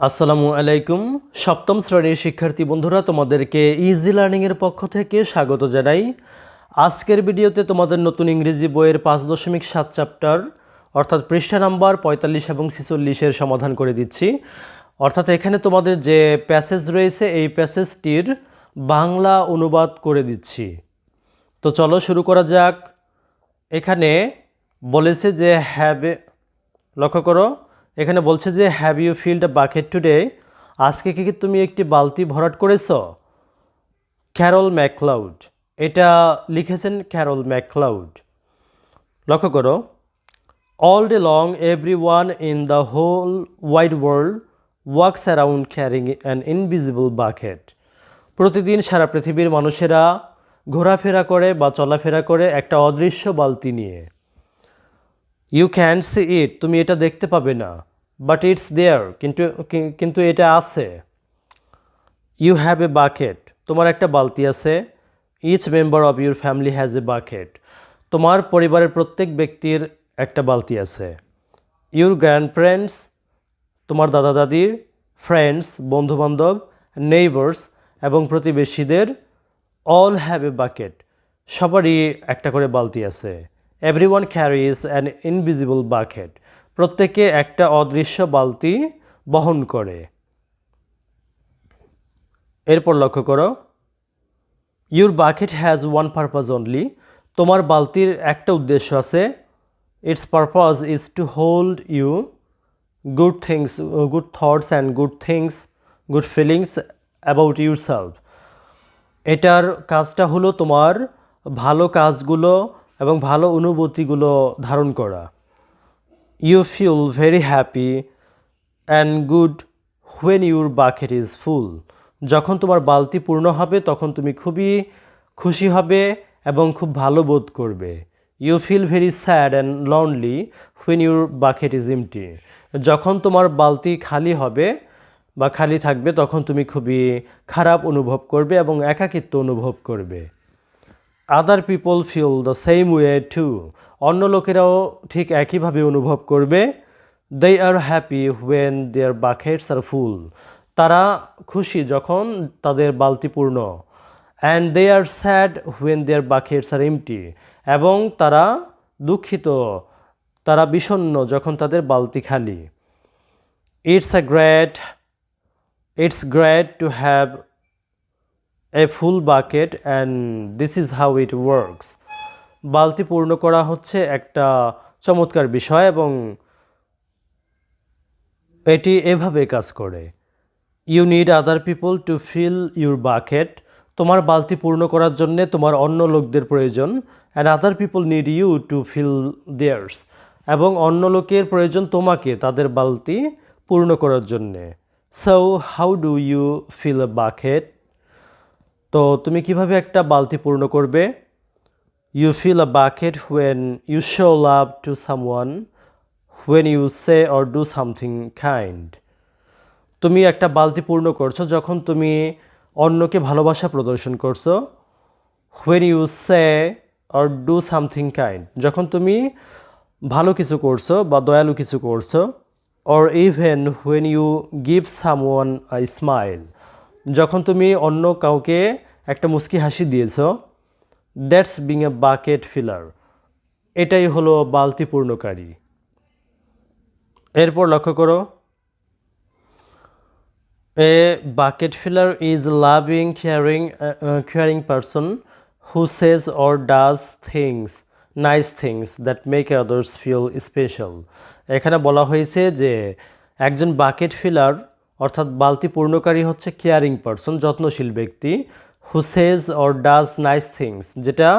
আসসালামু আলাইকুম। সপ্তম শ্রেণির শিক্ষার্থী বন্ধুরা, তোমাদেরকে ইজি লার্নিংয়ের পক্ষ থেকে স্বাগত জানাই। আজকের ভিডিওতে তোমাদের নতুন ইংরেজি বইয়ের পাঁচ দশমিক সাত চ্যাপ্টার অর্থাৎ পৃষ্ঠা নাম্বার পঁয়তাল্লিশ এবং ছিচল্লিশের সমাধান করে দিচ্ছি। অর্থাৎ এখানে তোমাদের যে প্যাসেজ রয়েছে, এই প্যাসেজটির বাংলা অনুবাদ করে দিচ্ছি। তো চলো শুরু করা যাক। এখানে বলেছে যে হ্যাবে লক্ষ্য করো। এখানে বলছে যে have you filled a bucket today আজকে কি তুমি একটি বালতি ভরাট করেছ? ক্যারল ম্যাকলাউড এটা লিখেছেন ক্যারল ম্যাকলাউড লক্ষ্য করো। All day long every one in the whole wide world walks around carrying an invisible bucket প্রতিদিন সারা পৃথিবীর মানুষেরা ঘোরাফেরা করে বা চলাফেরা করে একটা অদৃশ্য বালতি নিয়ে। ইউ ক্যান সি ইট তুমি এটা দেখতে পাবে না। বাট ইটস দেয়ার কিন্তু কিন্তু এটা আছে। ইউ হ্যাভ এ বাকেট তোমার একটা বালতি আছে। Each member of your family has a bucket তোমার পরিবারের প্রত্যেক ব্যক্তির একটা বালতি আছে। ইউর গ্র্যান্ড প্যারেন্টস তোমার দাদা দাদির ফ্রেন্ডস বন্ধুবান্ধব নেইবার্স এবং প্রতিবেশীদের অল হ্যাভ এ বাকেট সবারই একটা করে বালতি আছে। Every one carries an invisible bucket প্রত্যেকে একটা অদৃশ্য বালতি বহন করে। এরপর লক্ষ্য করো your bucket has one purpose only তোমার বালতির একটা উদ্দেশ্য আছে its purpose is to hold you good things good thoughts and good things good feelings about yourself এটার কাজটা হলো তোমার ভালো কাজগুলো এবং ভালো অনুভূতিগুলো ধারণ করা। You feel very happy and good when your bucket is full যখন তোমার বালতি পূর্ণ হবে, তখন তুমি খুবই খুশি হবে এবং খুব ভালো বোধ করবে। You feel very sad and lonely when your bucket is empty যখন তোমার বালতি খালি হবে বা খালি থাকবে, তখন তুমি খুবই খারাপ অনুভব করবে এবং একাকিত্ব অনুভব করবে। Other people feel the same way too অন্য লোকেরাও ঠিক একইভাবে অনুভব করবে। They are happy when their buckets are full তারা খুশি যখন তাদের বালতিপূর্ণ and they are sad when their buckets are empty এবং তারা দুঃখিত। তারা বিষণ্ণ যখন তাদের বালতি খালি। It's a great it's great to have a full bucket and this is how it works বালতি পূর্ণ করা হচ্ছে একটা চমৎকার বিষয় এবং এটি এভাবে কাজ করে। You need other people to fill your bucket তোমার বালতি পূর্ণ করার জন্যে তোমার অন্য লোকদের প্রয়োজন। And other people need you to fill theirs এবং অন্য লোকের প্রয়োজন তোমাকে তাদের বালতি পূর্ণ করার জন্যে। So how do you fill a bucket তো তুমি কীভাবে একটা বালতি পূর্ণ করবে? You fill a bucket when you show love to someone when you say or do something kind তুমি একটা বালতি পূর্ণ করছ যখন তুমি অন্যকে ভালোবাসা প্রদর্শন করছ when you say or do something kind যখন তুমি ভালো কিছু করছ বা দয়ালু কিছু করছ or even when you give someone a smile যখন তুমি অন্য কাউকে একটা মুস্কি হাসি দিয়েছ that's being a bucket filler এটাই হলো বালতি পূর্ণকারী। এরপর লক্ষ্য করো a bucket filler is loving caring caring person who says or does things nice things that make others feel special এখানে বলা হয়েছে যে, একজন বাকেট ফিলার অর্থাৎ বালতি পূর্ণকারী হচ্ছে কেয়ারিং পারসন যত্নশীল ব্যক্তি who says or does nice things যেটা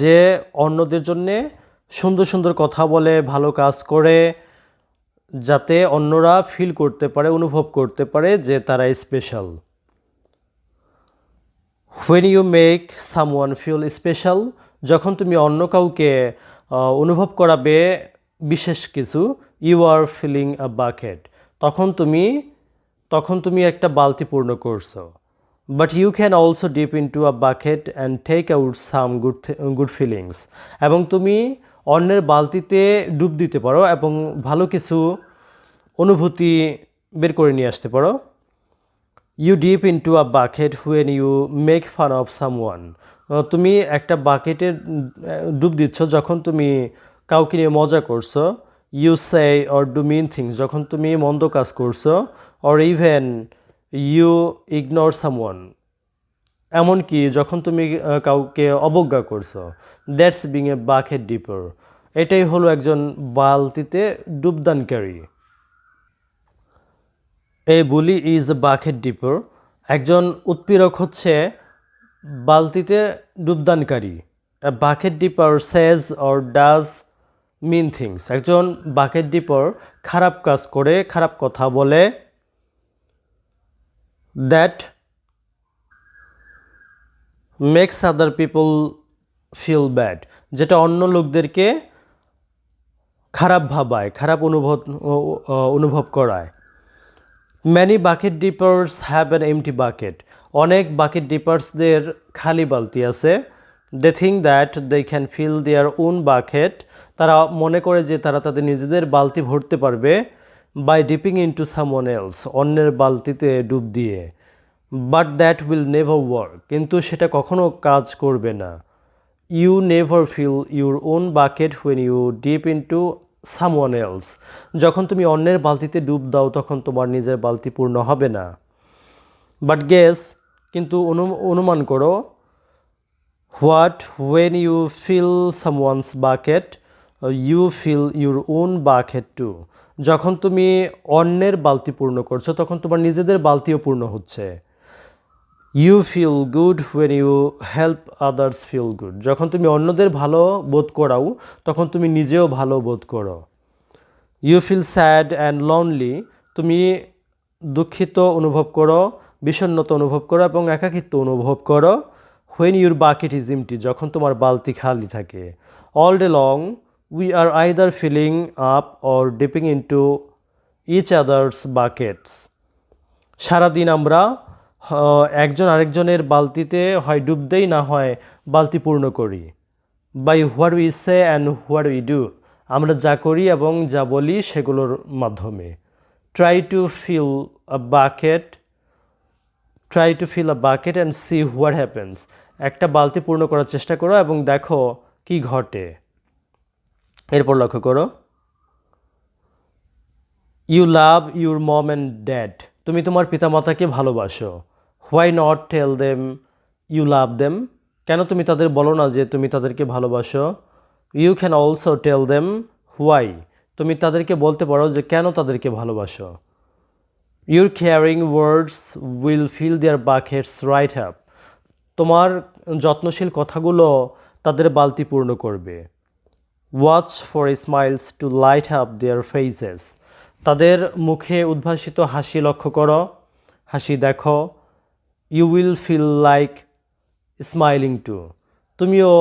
যে অন্যদের জন্যে সুন্দর সুন্দর কথা বলে, ভালো কাজ করে, যাতে অন্যরা ফিল করতে পারে, অনুভব করতে পারে যে তারা special when you make someone feel special যখন তুমি অন্য কাউকে অনুভব করাবে বিশেষ কিছু you are filling a bucket তখন তুমি তখন তুমি একটা বালতি পূর্ণ করছ। But you can also dip into a bucket and take out some good good feelings এবং তুমি অন্যের বালতিতে ডুব দিতে পারো এবং ভালো কিছু অনুভূতি বের করে নিয়ে আসতে পারো। You dip into a bucket when you make fun of someone তুমি একটা বাকেটে ডুব দিচ্ছ যখন তুমি কাউকে নিয়ে মজা করছ। You say or do mean things যখন তুমি মন্দ কাজ করছ or even you ignore someone এমনকি যখন তুমি কাউকে অবজ্ঞা করছ that's being a bucket dipper এটাই হলো একজন বালতিতে ডুবদানকারী। A bully is a bucket dipper একজন উৎপীড়ক হচ্ছে বালতিতে ডুবদানকারী। Bucket dipper says or does mean things একজন বাকেট ডিপার খারাপ কাজ করে, খারাপ কথা বলে that makes other people feel bad যেটা অন্য লোকদেরকে খারাপ ভাবায়, খারাপ অনুভব অনুভব করায়। Many bucket dippers have an empty bucket অনেক বাকেট ডিপার্সদের খালি বালতি আছে। They think that they can fill their own bucket তারা মনে করে যে তারা তাদের নিজেদের বালতি ভরতে পারবে by dipping into someone else অন্যের বালতিতে ডুব দিয়ে। But that will never work কিন্তু সেটা কখনো কাজ করবে না। You never fill your own bucket when you dip into someone else যখন তুমি অন্যের বালতিতে ডুব দাও, তখন তোমার নিজের বালতি পূর্ণ হবে না। বাট গেস কিন্তু অনু- অনুমান করো what when you fill someone's bucket you fill your own bucket too যখন তুমি অন্যের বালতি পূর্ণ করছ, তখন তোমার নিজেদের বালতিও পূর্ণ হচ্ছে। You feel good when you help others feel good যখন তুমি অন্যদের ভালো বোধ করাও, তখন তুমি নিজেও ভালো বোধ করো। You feel sad and lonely তুমি দুঃখিত অনুভব করো, বিষণ্ণতা অনুভব করো এবং একাকিত্ব অনুভব করো। When your bucket is empty যখন তোমার বালতি খালি থাকে all day long we are either filling up or dipping into each others buckets সারাদিন আমরা একজন আরেকজনের বালতিতে হয় ডুব দেই, না হয় বালতি পূর্ণ করি। By what we say and what we do আমরা যা করি এবং যা বলি সেগুলোর মাধ্যমে। Try to fill a bucket try to fill a bucket and see what happens একটা বালতি পূর্ণ করার চেষ্টা করো এবং দেখো কি ঘটে। এরপর লক্ষ্য করো। You love your mom and dad তুমি তোমার পিতামাতাকে ভালোবাসো। Why not tell them you love them কেন তুমি তাদের বলো না যে তুমি তাদেরকে ভালোবাসো? You can also tell them why তুমি তাদেরকে বলতে পারো যে কেন তাদেরকে ভালোবাসো। Your caring words will fill their buckets right up তোমার যত্নশীল কথাগুলো তাদের বালতি পূর্ণ করবে। Watch for smiles to light up their faces তাদের মুখে উদ্ভাসিত হাসি লক্ষ্য করো। হাসি দেখো। You will feel like smiling too তুমিও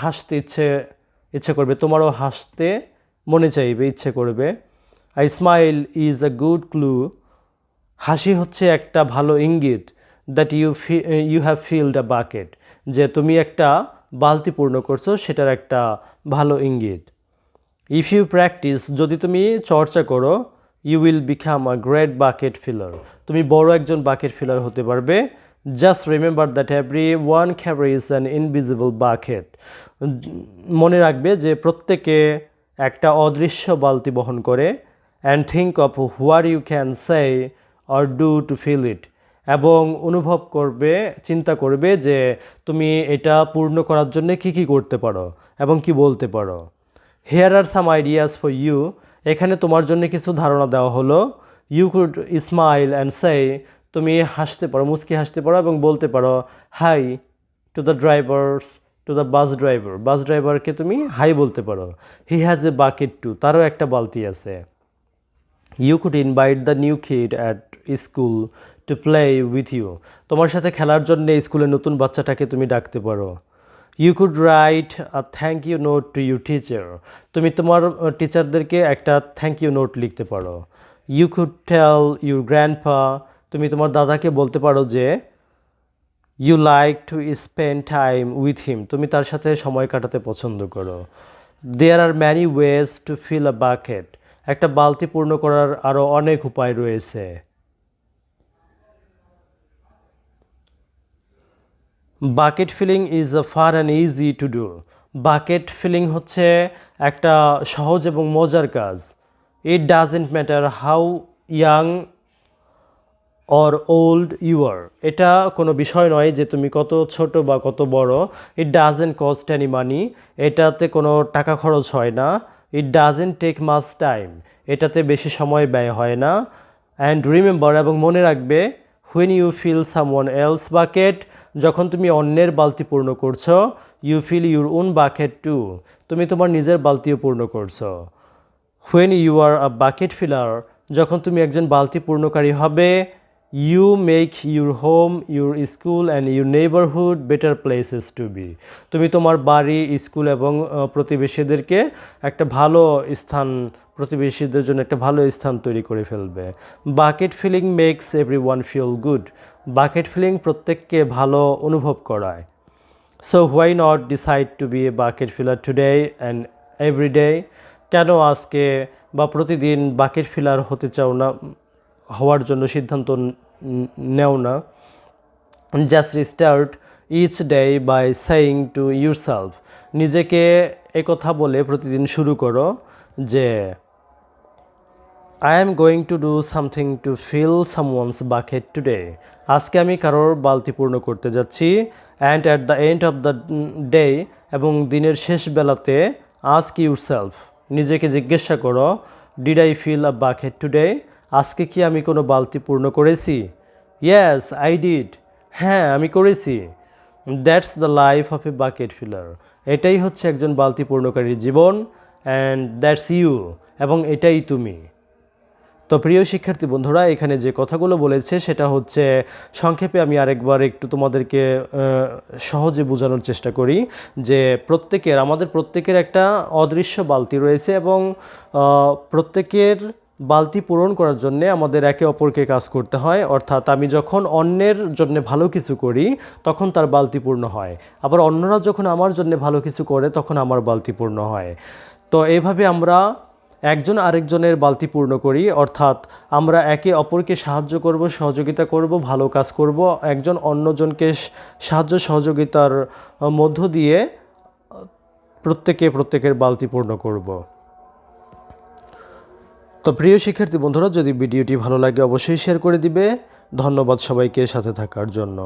হাসতে ইচ্ছে ইচ্ছে করবে। তোমারও হাসতে মনে চাইবে, ইচ্ছে করবে। A smile is a good clue হাসি হচ্ছে একটা ভালো ইঙ্গিত। That you you have filled a bucket যে তুমি একটা বালতি পূর্ণ করছ, সেটার একটা ভালো ইঙ্গিত। ইফ ইউ প্র্যাকটিস যদি তুমি চর্চা করো you will become a great bucket filler তুমি বড় একজন বাকেট ফিলার হতে পারবে। Just remember that every one ক্যাবরি is an invisible bucket মনে রাখবে যে প্রত্যেকে একটা অদৃশ্য বালতি বহন করে and think of where you can say or do to fill it এবং অনুভব করবে, চিন্তা করবে যে তুমি এটা পূর্ণ করার জন্য কি কি করতে পারো এবং কি বলতে পারো। Here are some ideas for you এখানে তোমার জন্য কিছু ধারণা দেওয়া হলো। You could smile and say তুমি হাসতে পারো, মুচকি হাসতে পারো এবং বলতে পারো hi to the drivers to the bus driver bus ড্রাইভারকে তুমি হাই বলতে পারো। He has a bucket too তারও একটা বালতি আছে। You could invite the new kid at school to play with you তোমার সাথে খেলার জন্য স্কুলের নতুন বাচ্চাটাকে তুমি ডাকতে পারো। You could write a thank you note to you teacher তুমি তোমার টিচারদেরকে একটা থ্যাংক ইউ নোট লিখতে পারো। You could tell your grandpa তুমি তোমার দাদাকে বলতে পারো যে you like to spend time with him তুমি তার সাথে সময় কাটাতে পছন্দ করো। There are many ways to fill a bucket একটা বালতি পূর্ণ করার আরও অনেক উপায় রয়েছে। Bucket filling is fun and easy to do bucket filling হচ্ছে একটা সহজ এবং মজার কাজ। It doesn't matter how young or old you are এটা কোনো বিষয় নয় যে তুমি কত ছোট বা কত বড়। It doesn't cost any money এটাতে কোনো টাকা খরচ হয় না। It doesn't take much time এটাতে বেশি সময় ব্যয় হয় না। অ্যান্ড রিমেম্বার এবং মনে রাখবে when you fill someone else bucket যখন তুমি অন্যের বালতি পূর্ণ করছ you fill your own bucket too তুমি তোমার নিজের বালতিও পূর্ণ করছ। When you are a bucket filler যখন তুমি একজন বালতি পূর্ণকারী হবে you make your home your school and your neighbourhood better places to be তুমি তোমার বাড়ি স্কুল এবং প্রতিবেশীদেরকে একটা ভালো স্থান প্রতিবেশীদের জন্য একটা ভালো স্থান তৈরি করে ফেলবে। Bucket filling makes everyone feel good bucket filling প্রত্যেককে ভালো অনুভব করায়। So why not decide to be a bucket filler today and every day কেন আজকে বা প্রতিদিন বাকেট ফিলার হতে চাও না, হওয়ার জন্য সিদ্ধান্ত নেও না? Just start each day by saying to yourself নিজেকে একথা বলে প্রতিদিন শুরু করো যে I am going to do something to fill someone's bucket today আজকে আমি কারোর বালতি পূর্ণ করতে যাচ্ছি। And at the end of the day এবং দিনের শেষ বেলাতে আস্ক ইউর সেলফ নিজেকে জিজ্ঞাসা করো did I fill a bucket today আজকে কি আমি কোনো বালতি পূর্ণ করেছি? ইয়েস আই ডিড হ্যাঁ আমি করেছি। That's the life of a bucket filler এটাই হচ্ছে একজন বালতি পূর্ণকারীর জীবন। অ্যান্ড দ্যাটস ইউ এবং এটাই তুমি। তো প্রিয় শিক্ষার্থী বন্ধুরা, এখানে যে কথাগুলো বলেছে সেটা হচ্ছে, সংক্ষেপে আমি আরেকবার একটু তোমাদেরকে সহজে বোঝানোর চেষ্টা করি যে প্রত্যেকের, আমাদের প্রত্যেকের একটা অদৃশ্য বালতি রয়েছে এবং প্রত্যেকের বালতি পূরণ করার জন্য আমাদের একে অপরকে কাজ করতে হয়। অর্থাৎ আমি যখন অন্যের জন্য ভালো কিছু করি, তখন তার বালতি পূর্ণ হয়। আবার অন্যরা যখন আমার জন্য ভালো কিছু করে, তখন আমার বালতি পূর্ণ হয়। তো এইভাবে আমরা একজন আরেকজনের বালতি পূর্ণ করি, অর্থাৎ আমরা একে অপরকে সাহায্য করব, সহযোগিতা করব, ভালো কাজ করব, একজন অন্যজনকে সাহায্য, সহযোগিতার মধ্য দিয়ে প্রত্যেকে প্রত্যেকের বালতি পূর্ণ করব। তো প্রিয় শিক্ষার্থী বন্ধুরা, যদি ভিডিওটি ভালো লাগে, অবশ্যই শেয়ার করে দিবে। ধন্যবাদ সবাইকে সাথে থাকার জন্য।